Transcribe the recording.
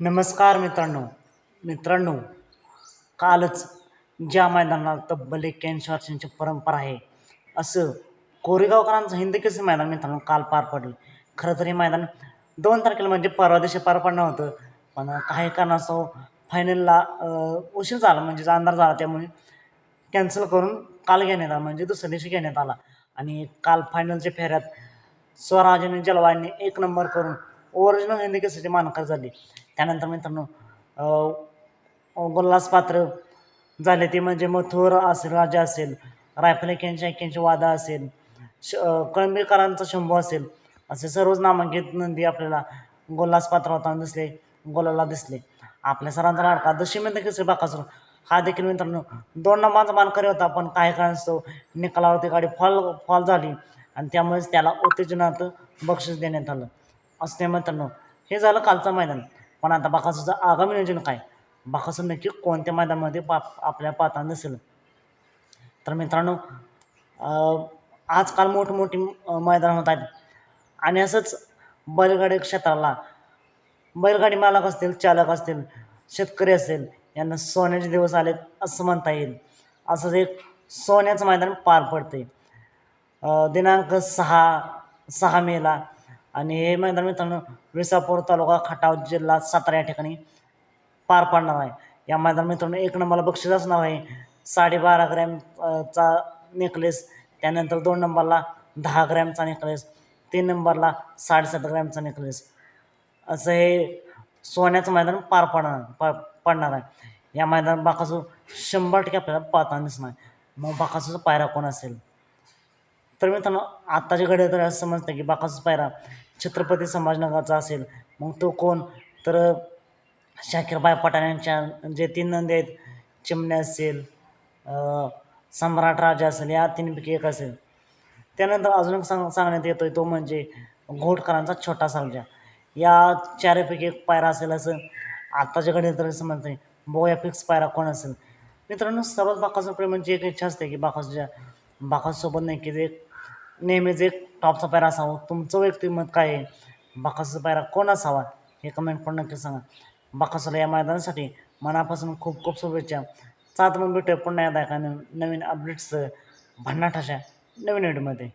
नमस्कार मित्रांनो. मित्रांनो कालच ज्या मैदानाला तब्बल एक्क्याऐंशी वर्षांची परंपरा आहे असं कोरेगावकरांचं हिंदकेसरी मैदान मित्रांनो काल पार पडलं. खरं तर हे मैदान दोन तारखेला म्हणजे परवा दिवशी पार पडणार होतं पण काही कारणास्तव फायनलला उशीर झाला म्हणजे अंधार झाला त्यामुळे कॅन्सल करून काल घेण्यात आला म्हणजे दुसऱ्या दिवशी घेण्यात आला. आणि काल फायनलच्या फेऱ्यात स्वराज जलवायने एक नंबर करून ओरिजिनल हिंदी केसरीचे मानकर झाली? त्यानंतर मित्रांनो अं, गोल्लास पात्र झाले. ते म्हणजे मथुर असेल राजा असेल रायफल एक्क्याऐंशी एक्क्याऐंशी वादा असेल श कळंबीकरांचा शंभू असेल असे सर्वच नामांकित नंदी आपल्याला गोल्लास पात्र होताना दिसले गोलाला दिसले. आपल्या सरांचा लाडका दशमीमध्ये केसरी बाकासूर? हा देखील मित्रांनो दोन नंबरचा मानकरी होता पण काही कारणास्तव निकालावरती गाडी फॉल फॉल झाली आणि त्यामुळेच त्याला उत्तेजनात बक्षीस देण्यात आलं. असते मित्रांनो हे झालं कालचं मैदान. पण आता बाकासूचं आगामी नियोजन काय? बाकासूर नक्की कोणत्या मैदानामध्ये पा आपल्या पाहताना दिसेल तर मित्रांनो आजकाल मोठमोठी मैदान होत आहेत. आणि असंच बैलगाडी क्षेत्राला बैलगाडी मालक असतील चालक असतील शेतकरी असेल यांना सोन्याचे दिवस आलेत असं म्हणता येईल. असंच एक सोन्याचं मैदान पार पडते दिनांक सहा सहा मेला आणि हे मैदान मित्रांनो विसापूर तालुका खटाव जिल्हा सातारा या ठिकाणी पार पडणार आहे. या मैदान मित्रांनो एक नंबरला बक्षीस असणार आहे. साडेबारा ग्रॅमचा नेकलेस त्यानंतर दोन नंबरला दहा ग्रॅमचा नेकलेस तीन नंबरला साडेसात ग्रॅमचा नेकलेस असं हे सोन्याचं मैदान पार पडणार प पडणार आहे. या मैदान बाकासू शंभर टक्के आपल्याला पाहताना दिसणार मग बाकासूचा पायरा कोण असेल? तर मित्रांनो आत्ताच्या घडी तर असं समजतं की बाकासूचा पायरा छत्रपती संभाजीनगरचा असेल मग तो कोण? तर शाकीरबाई पठाण यांच्या जे तीन नंदी आहेत चिमण्या असेल सम्राट राजा असेल या तीनपैकी एक असेल. त्यानंतर अजून एक सांग सांगण्यात येतो आहे तो म्हणजे घोटकरांचा छोटा सालजा. या चारपैकी एक पायरा असेल असं आत्ताच्या घडी तर समजतं बघूया फिक्स पायरा कोण असेल? मित्रांनो सर्वात बाकासूर म्हणजे एक इच्छा असते की बाकासूरच्या बाकासोबत नाही की एक नेहमीच एक टॉपचा पायरा असावा. तुमचं व्यक्तिमत काय आहे? बाकासूरचा पायरा कोण असावा? हे कमेंट करून नक्की सांगा. बाकासूरला या मैदानासाठी मनापासून खूप खूप शुभेच्छा. सात मग भेटूया पुन्हा एकदा एका नवीन अपडेट्स भन्नाट अशा नवीन व्हिडिओमध्ये